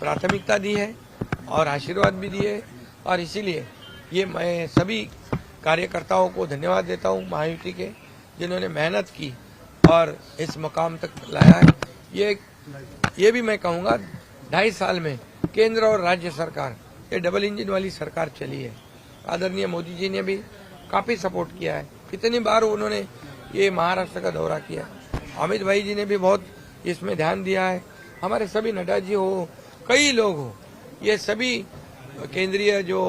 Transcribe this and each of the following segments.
प्राथमिकता दी है और आशीर्वाद भी दिए और इसीलिए ये मैं सभी कार्यकर्ताओं को धन्यवाद देता हूँ महायुति के, जिन्होंने मेहनत की और इस मुकाम तक लाया है। ये ये भी मैं कहूँगा, ढाई साल में केंद्र और राज्य सरकार, ये डबल इंजन वाली सरकार चली है। आदरणीय मोदी जी ने भी काफ़ी सपोर्ट किया है। कितनी बार उन्होंने ये महाराष्ट्र का दौरा किया। अमित भाई जी ने भी बहुत इसमें ध्यान दिया है। हमारे सभी नड्डा जी हो कई लोग हो। ये सभी केंद्रीय जो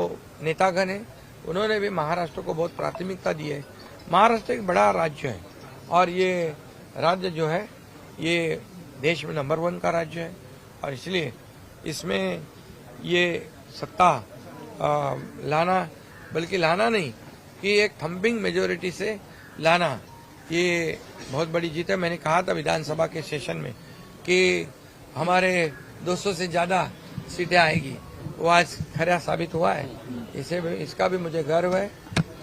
नेतागण हैं उन्होंने भी महाराष्ट्र को बहुत प्राथमिकता दी है। महाराष्ट्र एक बड़ा राज्य है और ये राज्य जो है ये देश में नंबर वन का राज्य है और इसलिए इसमें ये सत्ता आ, लाना बल्कि लाना नहीं कि एक थम्पिंग मेजोरिटी से लाना। ये बहुत बड़ी जीत है। मैंने कहा था विधानसभा के सेशन में कि हमारे 200 से ज़्यादा सीटें आएगी। वो आज खरा साबित हुआ है। इसे भी इसका भी मुझे गर्व है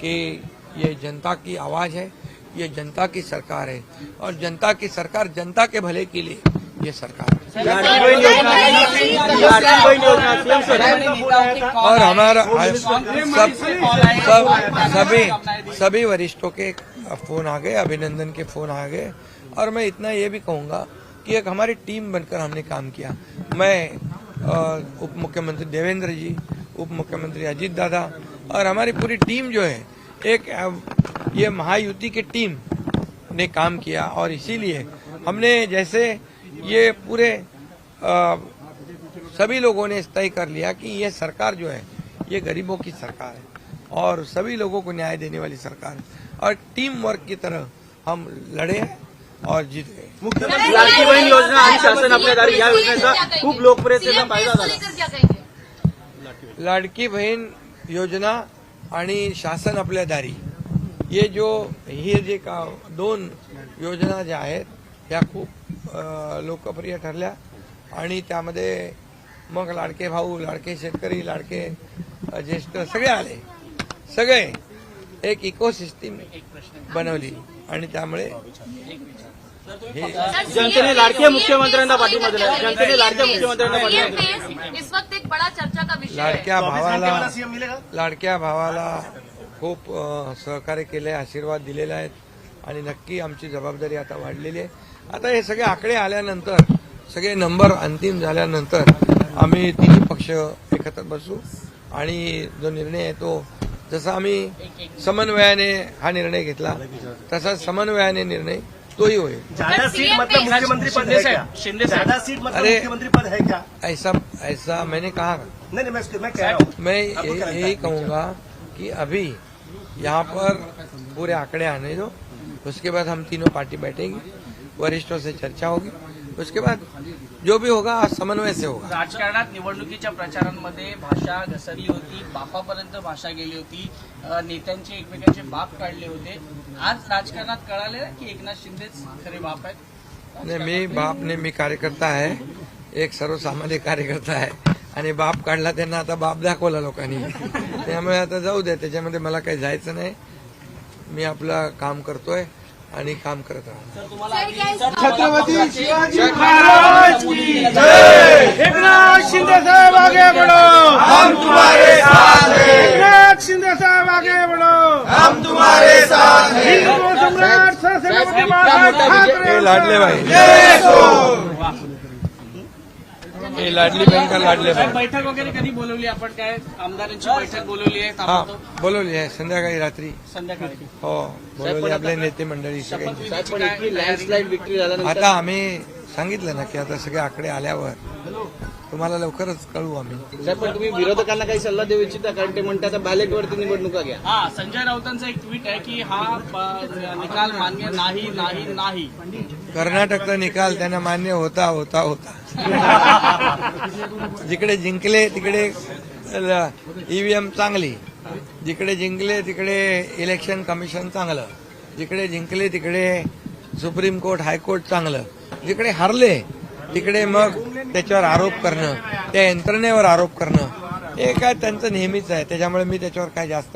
कि ये जनता की आवाज़ है ये जनता की सरकार है और जनता की सरकार जनता के भले के लिए ये सरकार है। और हमारा सब सब सभी सभी वरिष्ठों के फ़ोन आ गए अभिनंदन के फ़ोन आ गए। और मैं इतना ये भी कहूँगा कि एक हमारी टीम बनकर हमने काम किया। मैं उप मुख्यमंत्री देवेंद्र जी उप मुख्यमंत्री अजीत दादा और हमारी पूरी टीम जो है एक ये महायुति की टीम ने काम किया और इसीलिए हमने जैसे ये पूरे अ, सभी लोगों ने तय कर लिया कि ये सरकार जो है ये गरीबों की सरकार है और सभी लोगों को न्याय देने वाली सरकार और टीम वर्क की तरह हम लड़े और जीत गए मुख्यमंत्री लाडकी बहीण योजना आणि शासन आपल्या दारी या योजनेचा खूप लोकप्रियतेचा फायदा झाला लाडकी बहीण योजना आणि शासन आपल्या दारी. हे जो हे जे का दोन योजना ज्या आहेत ह्या खूप लोकप्रिय ठरल्या. आणि त्यामध्ये मग लाडके भाऊ लाडके शेतकरी लाडके ज्येष्ठ सगळे आले. सगळे. एक इकोसिस्टीम बनवली. आणि त्यामुळे हे जनतेने लाडक्या मुख्यमंत्र्यांना पाठिंबा दिला जनतेने लाडक्या मुख्यमंत्र्यांना पाठिंबा दिला सीएम इस वक्त एक बड़ा चर्चा का विषय है लाडक्या भावाला लाडक्या भावाला खूप सहकार्य केले आशीर्वाद दिलेले आहेत. आणि नक्की आमची जबाबदारी आता वाढलेली आहे. आता हे सगळे आकडे आल्यानंतर सगळे नंबर अंतिम झाल्यानंतर आम्ही तिन्ही पक्ष एकत्र बसू. आणि जो निर्णय आहे तो जसा आम्ही समन्वयाने हा निर्णय घेतला. तसा समन्वयाने निर्णय तोही होईल. ज़्यादा सीट मतलब मुख्यमंत्री पद है क्या? ज़्यादा सीट मतलब मुख्यमंत्री पद है क्या? ऐसा ऐसा मैंने कहा नहीं नहीं मैं मैं कह रहा हूँ। मैं यही यही कहूँगा कि अभी यहाँ पर पूरे आंकड़े आने दो। उसके बाद हम तीनों पार्टी बैठेंगी। वरिष्ठों से चर्चा होगी। उसके बाद जो भी होगा समन्वय से होगा। राजकारणात निवडणुकीच्या प्रचारांमध्ये भाषा घसरली होती बापापर्यंत भाषा गेली होती नेत्यांचे एकमेकांचे बाप काढले होते. आज राजकारणात कळाले ना की एकनाथ शिंदेच खरे बाप आहेत? नाही मी बाप ने मी कार्यकर्ता आहे. एक सर्वसामान्य कार्यकर्ता आहे. आणि बाप काढला त्यांना आता बाप दाखवला लोकांनी. त्यामुळे आता जाऊ दे त्याच्यामध्ये मला काही जायचं नाही. मी आपलं काम करतोय. आणि काम करत राहणार. छत्रपती शिवाजी एकनाथ शिंदे साहेब आगे बढ़ो। हम तुम्हारे साथ हैं। एकनाथ शिंदे साहेब आगे बढ़ो। हम तुम्हारे साथ हैं। हिंदू सम्राट हे लाडले भाई। हे लाडली बहीण का लाडले भाई बैठक वगैरे कधी बोलवली आपण? काय आमदारांची बैठक बोलवली आहे? हा ताबडतोब? बोलवली आहे संध्याकाळी रात्री. संध्याकाळी. हो बोलवली आपले नेते मंडळी सगळ्यांची. साहेब पण इतकी लँडस्लाईड विक्री झाल्यानंतर आता आम्ही सांगितलं ना की आता सगळे आकडे आल्यावर तुम्हाला लवकरच कळवू आम्ही. साहेब पण तुम्ही विरोधकांना काही सल्ला देऊ इच्छिता? कारण ते म्हणतात आता बॅलेटवरती निवडणुका घ्या. हा संजय राऊतांचा एक ट्विट आहे की हा निकाल मान्य नाही नाही नाही. कर्नाटकचा निकाल त्यांना मान्य होता होता होता. जिकडे जिंकले तिकडे ईव्हीएम चांगली. जिकडे जिंकले तिकडे इलेक्शन कमिशन चांगलं. जिकडे जिंकले तिकडे सुप्रीम कोर्ट हायकोर्ट चांगलं. जिकडे हरले तिकडे मग त्याच्यावर आरोप करणं त्या यंत्रणेवर आरोप करणं हे काय त्यांचं नेहमीच आहे. त्याच्यामुळे मी त्याच्यावर काय जास्त